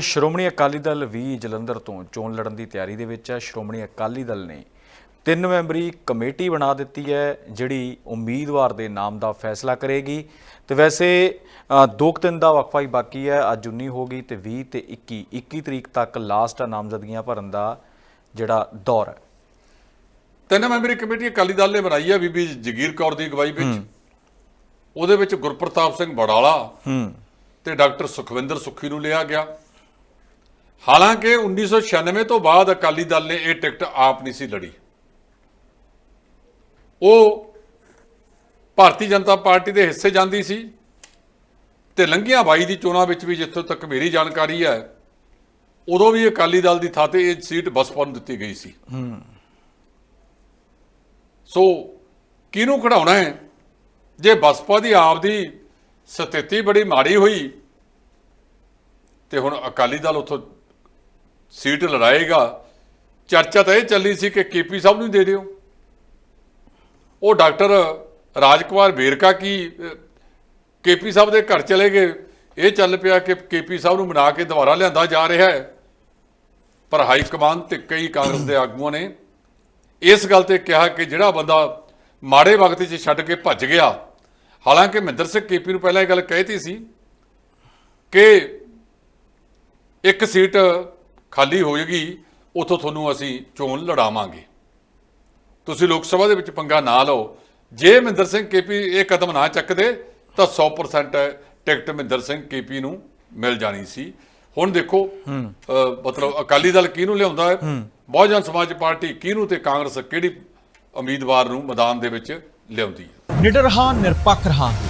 ਸ਼੍ਰੋਮਣੀ ਅਕਾਲੀ ਦਲ ਵੀ ਜਲੰਧਰ ਤੋਂ ਚੋਣ ਲੜਨ ਦੀ ਤਿਆਰੀ ਦੇ ਵਿੱਚ ਹੈ। ਸ਼੍ਰੋਮਣੀ ਅਕਾਲੀ ਦਲ ਨੇ ਤਿੰਨ ਮੈਂਬਰੀ ਕਮੇਟੀ ਬਣਾ ਦਿੱਤੀ ਹੈ ਜਿਹੜੀ ਉਮੀਦਵਾਰ ਦੇ ਨਾਮ ਦਾ ਫੈਸਲਾ ਕਰੇਗੀ। ਤੇ ਵੈਸੇ ਅ, ਦੋ ਕੁ ਦਿਨ ਦਾ ਵਕਫਾ ਹੀ ਬਾਕੀ ਹੈ ਅੱਜ 19 ਹੋ ਗਈ ਤੇ 20 ਤੇ 21 21 ਤਰੀਕ ਤੱਕ ਲਾਸਟ ਨਾਮਜ਼ਦਗੀਆਂ ਭਰਨ ਦਾ ਜਿਹੜਾ ਦੌਰ ਹੈ। ਤਿੰਨ ਮੈਂਬਰੀ ਕਮੇਟੀ ਅਕਾਲੀ ਦਲ ਨੇ ਬਣਾਈ ਹੈ ਬੀਬੀ ਜਗੀਰ ਕੌਰ ਦੀ ਅਗਵਾਈ ਵਿੱਚ। ਉਹਦੇ ਵਿੱਚ ਗੁਰਪ੍ਰਤਾਪ ਸਿੰਘ ਬੜਾਲਾ ਹੂੰ। ਤੇ ਡਾਕਟਰ ਸੁਖਵਿੰਦਰ ਸੁੱਖੀ ਨੂੰ ਲਿਆ ਗਿਆ। ਹਾਲਾਂਕਿ 1996 ਤੋਂ ਬਾਅਦ ਅਕਾਲੀ ਦਲ ਨੇ ਇਹ ਟਿਕਟ ਆਪ ਨਹੀਂ ਸੀ ਲੜੀ। ਉਹ ਭਾਰਤੀ ਜਨਤਾ ਪਾਰਟੀ ਦੇ ਹਿੱਸੇ ਜਾਂਦੀ ਸੀ ਤੇ ਲੰਘੀਆਂ ਬਾਈ ਦੀ ਚੋਣਾਂ ਵਿੱਚ ਵੀ ਜਿੱਥੋਂ ਤੱਕ ਮੇਰੀ ਜਾਣਕਾਰੀ ਹੈ ਉਦੋਂ ਵੀ ਅਕਾਲੀ ਦਲ ਦੀ ਥਾਂ ਤੇ ਇਹ ਸੀਟ ਬਸਪਾ ਨੂੰ ਦਿੱਤੀ ਗਈ ਸੀ। ਸੋ ਕਿਹਨੂੰ ਖੜਾਉਣਾ ਹੈ? ਜੇ ਬਸਪਾ ਦੀ ਆਪ ਦੀ ਸਥਿਤੀ ਬੜੀ ਮਾੜੀ ਹੋਈ ਤੇ ਹੁਣ ਅਕਾਲੀ ਦਲ ਉਥੋਂ ਸੀਟ ਲੜਾਏਗਾ। ਚਰਚਾ ਤਾਂ ਇਹ ਚੱਲੀ ਸੀ ਕਿ ਕੇਪੀ ਸਾਹਿਬ ਨੂੰ ਦੇ ਦਿਓ। ਉਹ ਡਾਕਟਰ ਰਾਜਕੁਮਾਰ ਵੇਰਕਾ ਕੀ ਕੇਪੀ ਸਾਹਿਬ ਦੇ ਘਰ ਚਲੇ ਗਏ। ਇਹ ਚੱਲ ਪਿਆ ਕਿ ਕੇਪੀ ਸਾਹਿਬ ਨੂੰ ਮਨਾ ਕੇ ਦੁਬਾਰਾ ਲਿਆਂਦਾ ਜਾ ਰਿਹਾ ਹੈ। ਪਰ ਹਾਈ ਕਮਾਂਡ ਤੇ ਕਈ ਕਾਂਗਰਸ ਦੇ ਆਗੂਆਂ ਨੇ ਇਸ ਗੱਲ ਤੇ ਕਿਹਾ ਕਿ ਜਿਹੜਾ ਬੰਦਾ ਮਾੜੇ ਵਕਤ 'ਚ ਛੱਡ ਕੇ ਭੱਜ ਗਿਆ, ਹਾਲਾਂਕਿ ਮਹਿੰਦਰ ਸਿੰਘ ਕੇਪੀ ਨੂੰ ਪਹਿਲਾਂ ਇਹ ਗੱਲ ਕਹਿਤੀ ਸੀ ਕਿ ਇੱਕ ਸੀਟ ਖਾਲੀ ਹੋਏਗੀ ਉਥੋਂ ਤੁਹਾਨੂੰ ਅਸੀਂ ਚੋਣ ਲੜਾਵਾਂਗੇ। ਤੁਸੀਂ ਲੋਕ ਸਭਾ ਦੇ ਵਿੱਚ ਪੰਗਾ ਨਾ ਲਓ। ਜੇ ਮਹਿੰਦਰ ਸਿੰਘ ਕੇਪੀ ਇਹ ਕਦਮ ਨਾ ਚੱਕਦੇ ਤਾਂ 100% ਟਿਕਟ ਮਹਿੰਦਰ ਸਿੰਘ ਕੇਪੀ ਨੂੰ ਮਿਲ ਜਾਣੀ ਸੀ। ਹੁਣ ਦੇਖੋ ਮਤਲਬ ਅਕਾਲੀ ਦਲ ਕਿਹਨੂੰ ਲਿਆਉਂਦਾ ਹੈ। ਬਹੁਜਨ ਸਮਾਜ ਪਾਰਟੀ ਕਿਹਨੂੰ ਤੇ ਕਾਂਗਰਸ ਕਿਹੜੀ ਉਮੀਦਵਾਰ ਨੂੰ ਮੈਦਾਨ ਦੇ ਵਿੱਚ ਲਿਆਉਂਦੀ ਹੈ? ਨਿਡਰ ਹਾਂ ਨਿਰਪੱਖ ਰਹਾਂਗੇ।